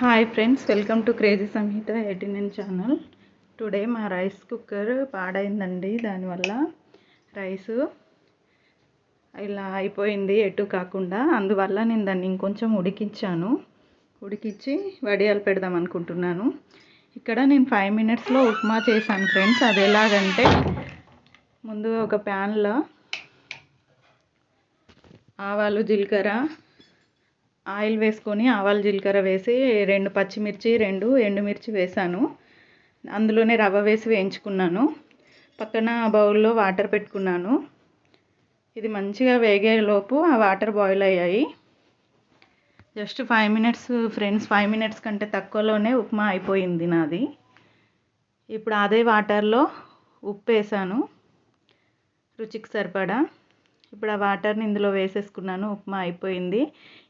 Hi friends welcome to crazy Samhitha eighty nine channel today మా rice cooker పాడైందండి దానివల్ల rice ఇలా అయిపోయింది ఎటు కాకుండా. అందువల్ల నేను దాన్ని ఇంకొంచెం ఉడికించాను. ఉడికించి వడియాలు పెడదాం అనుకుంటున్నాను. ఇక్కడ నేను ఫైవ్ మినిట్స్లో ఉప్మా చేశాను ఫ్రెండ్స్ అది ఎలాగంటే ముందుగా ఒక ప్యాన్లో ఆవాలు జీలకర్ర ఆయిల్ వేసుకొని ఆవాలు జీలకర్ర వేసి రెండు పచ్చిమిర్చి రెండు ఎండుమిర్చి వేసాను. అందులోనే రవ్వ వేసి వేయించుకున్నాను. పక్కన బౌల్లో వాటర్ పెట్టుకున్నాను. ఇది మంచిగా వేగేలోపు ఆ వాటర్ బాయిల్ అయ్యాయి. Just five minutes friends five minutes కంటే తక్కువలోనే ఉప్మా అయిపోయింది నాది. ఇప్పుడు అదే వాటర్లో ఉప్పు వేసాను. రుచికి సరిపడా. ఇప్పుడు ఆ వాటర్ని ఇందులో వేసేసుకున్నాను ఉప్మా అయిపోయింది.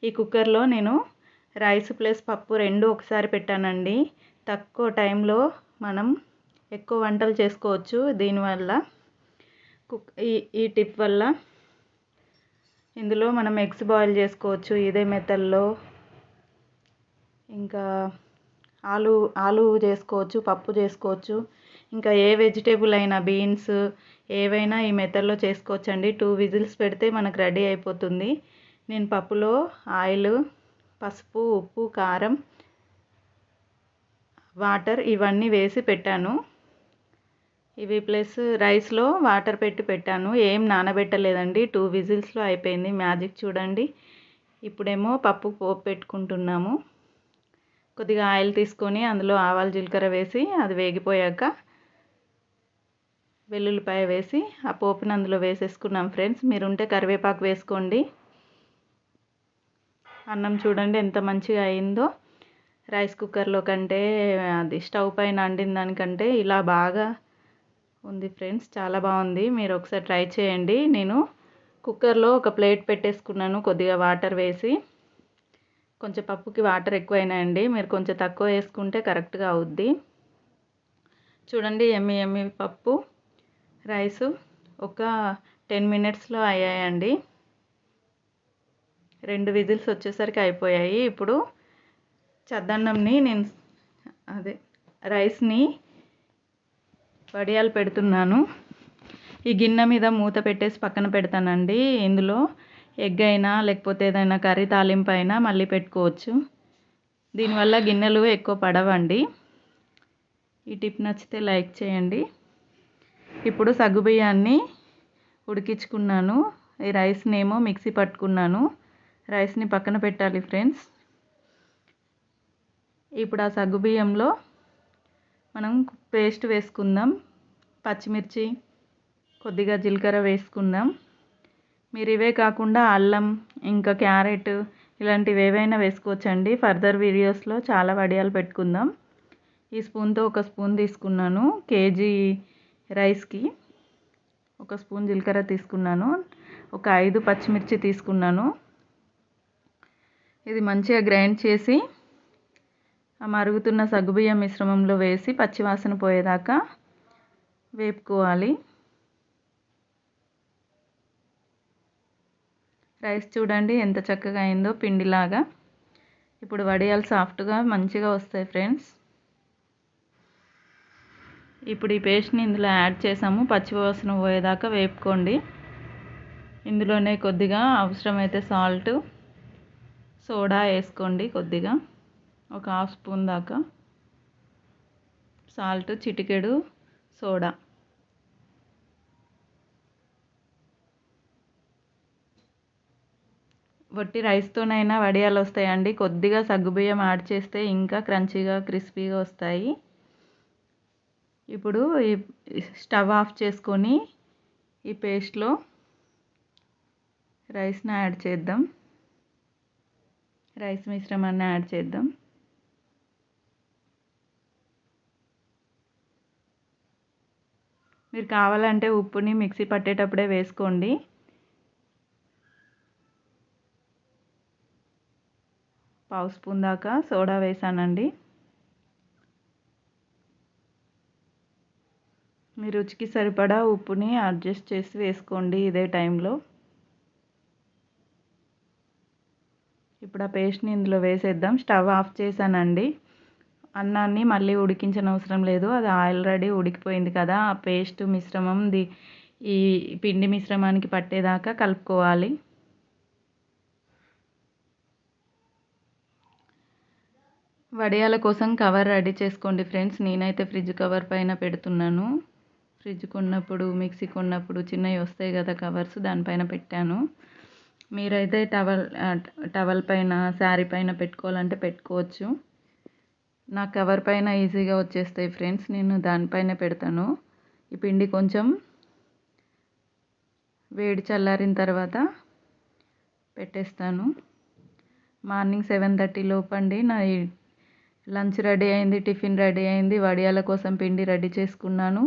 ఈ కుక్కర్లో నేను రైస్ ప్లస్ పప్పు రెండు ఒకసారి పెట్టానండి. తక్కువ టైంలో మనం ఎక్కువ వంటలు చేసుకోవచ్చు. దీనివల్ల కుక్ ఈ ఈ టిప్ వల్ల ఇందులో మనం ఎగ్స్ బాయిల్ చేసుకోవచ్చు ఇదే మెథడ్లో. ఇంకా ఆలు ఆలు చేసుకోవచ్చు పప్పు చేసుకోవచ్చు. ఇంకా ఏ వెజిటేబుల్ అయినా బీన్స్ ఏవైనా ఈ మెథడ్లో చేసుకోవచ్చండి. టూ విజిల్స్ పెడితే మనకు రెడీ అయిపోతుంది. నేను పప్పులో ఆయిల్ పసుపు ఉప్పు కారం వాటర్ ఇవన్నీ వేసి పెట్టాను. ఇవి ప్లస్ రైస్లో వాటర్ పెట్టి పెట్టాను. ఏం నానబెట్టలేదండి. టూ విజిల్స్లో అయిపోయింది. మ్యాజిక్ చూడండి. ఇప్పుడేమో పప్పు పోపు పెట్టుకుంటున్నాము. కొద్దిగా ఆయిల్ తీసుకొని అందులో ఆవాలు జీలకర్ర వేసి అది వేగిపోయాక వెల్లుల్లిపాయ వేసి ఆ పోపుని అందులో వేసేసుకున్నాం ఫ్రెండ్స్. మీరు ఉంటే కరివేపాకు వేసుకోండి. అన్నం చూడండి ఎంత మంచిగా అయిందో. రైస్ కుక్కర్లో కంటే అది స్టవ్ పైన వండిన దానికంటే ఇలా బాగా ఉంది ఫ్రెండ్స్. చాలా బాగుంది. మీరు ఒకసారి ట్రై చేయండి. నేను కుక్కర్లో ఒక ప్లేట్ పెట్టేసుకున్నాను కొద్దిగా వాటర్ వేసి. కొంచెం పప్పుకి వాటర్ ఎక్కువైనాయండి. మీరు కొంచెం తక్కువ వేసుకుంటే కరెక్ట్గా అవుద్ది. చూడండి ఎమ్మి ఎమ్మి పప్పు. రైస్ ఒక టెన్ మినిట్స్లో అయ్యాయండి. రెండు విజిల్స్ వచ్చేసరికి అయిపోయాయి. ఇప్పుడు చద్దన్నంని నేను అదే రైస్ని వడియాలు పెడుతున్నాను. ఈ గిన్నె మీద మూత పెట్టేసి పక్కన పెడతానండి. ఇందులో ఎగ్ అయినా లేకపోతే ఏదైనా కర్రీ తాలింపు అయినా మళ్ళీ పెట్టుకోవచ్చు. దీనివల్ల గిన్నెలు ఎక్కువ పడవండి. ఈ టిప్ నచ్చితే లైక్ చేయండి. ఇప్పుడు సగ్గుబియ్యాన్ని ఉడికించుకున్నాను. ఈ రైస్ని ఏమో మిక్సీ పట్టుకున్నాను. రైస్ని పక్కన పెట్టాలి ఫ్రెండ్స్. ఇప్పుడు ఆ సగ్గుబియ్యంలో మనం పేస్ట్ వేసుకుందాం. పచ్చిమిర్చి కొద్దిగా జీలకర్ర వేసుకుందాం. మీరు ఇవే కాకుండా అల్లం ఇంకా క్యారెట్ ఇలాంటివి ఏవైనా వేసుకోవచ్చండి. ఫర్దర్ వీడియోస్లో చాలా వడియాలు పెట్టుకుందాం. ఈ స్పూన్తో ఒక స్పూన్ తీసుకున్నాను. కేజీ రైస్కి ఒక స్పూన్ జీలకర్ర తీసుకున్నాను. ఒక ఐదు పచ్చిమిర్చి తీసుకున్నాను. ఇది మంచిగా గ్రైండ్ చేసి ఆ మరుగుతున్న సగ్గుబియ్యం మిశ్రమంలో వేసి పచ్చివాసన పోయేదాకా వేపుకోవాలి. రైస్ చూడండి ఎంత చక్కగా అయిందో పిండిలాగా. ఇప్పుడు వడియాలు సాఫ్ట్గా మంచిగా వస్తాయి ఫ్రెండ్స్. ఇప్పుడు ఈ పేస్ట్ని ఇందులో యాడ్ చేసాము. పచ్చివాసన పోయేదాకా వేపుకోండి. ఇందులోనే కొద్దిగా అవసరమైతే సాల్ట్ సోడా వేసుకోండి కొద్దిగా. ఒక హాఫ్ స్పూన్ దాకా. సాల్ట్ చిటికెడు సోడా. వట్టి రైస్తోనైనా వడియాలు వస్తాయండి కొద్దిగా సగ్గుబియ్యం యాడ్ చేస్తే ఇంకా క్రంచీగా క్రిస్పీగా వస్తాయి. ఇప్పుడు ఈ స్టవ్ ఆఫ్ చేసుకొని ఈ పేస్ట్లో రైస్ని యాడ్ చేద్దాం. రైస్ మిశ్రమాన్ని యాడ్ చేద్దాం. మీరు కావాలంటే ఉప్పుని మిక్సీ పట్టేటప్పుడే వేసుకోండి. పావు స్పూన్ దాకా సోడా వేసానండి. మీ రుచికి సరిపడా ఉప్పుని అడ్జస్ట్ చేసి వేసుకోండి ఇదే టైంలో. ఇప్పుడు ఆ పేస్ట్ని ఇందులో వేసేద్దాం. స్టవ్ ఆఫ్ చేశానండి. అన్నాన్ని మళ్ళీ ఉడికించిన అవసరం లేదు. అది ఆల్రెడీ ఉడికిపోయింది కదా. ఆ పేస్ట్ మిశ్రమం ది ఈ పిండి మిశ్రమానికి పట్టేదాకా కలుపుకోవాలి. వడియాల కోసం కవర్ రెడీ చేసుకోండి ఫ్రెండ్స్. నేనైతే ఫ్రిడ్జ్ కవర్ పైన పెడుతున్నాను. ఫ్రిడ్జ్ కొన్నప్పుడు మిక్సీ కొన్నప్పుడు చిన్నవి వస్తాయి కదా కవర్స్ దానిపైన పెట్టాను. మీరైతే టవల్ టవల్ పైన శారీ పైన పెట్టుకోవాలంటే పెట్టుకోవచ్చు. నా కవర్ పైన ఈజీగా వచ్చేస్తాయి ఫ్రెండ్స్ నేను దానిపైన పెడతాను. ఈ పిండి కొంచెం వేడి చల్లారిన తర్వాత పెట్టేస్తాను. మార్నింగ్ సెవెన్ థర్టీ లోపండి నా లంచ్ రెడీ అయింది టిఫిన్ రెడీ అయింది వడియాల కోసం పిండి రెడీ చేసుకున్నాను.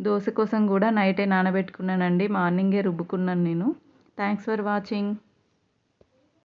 దోశ కోసం కూడా నైటే నానబెట్టుకున్నానండి. మార్నింగే రుబ్బుకున్నాను నేను. Thanks for watching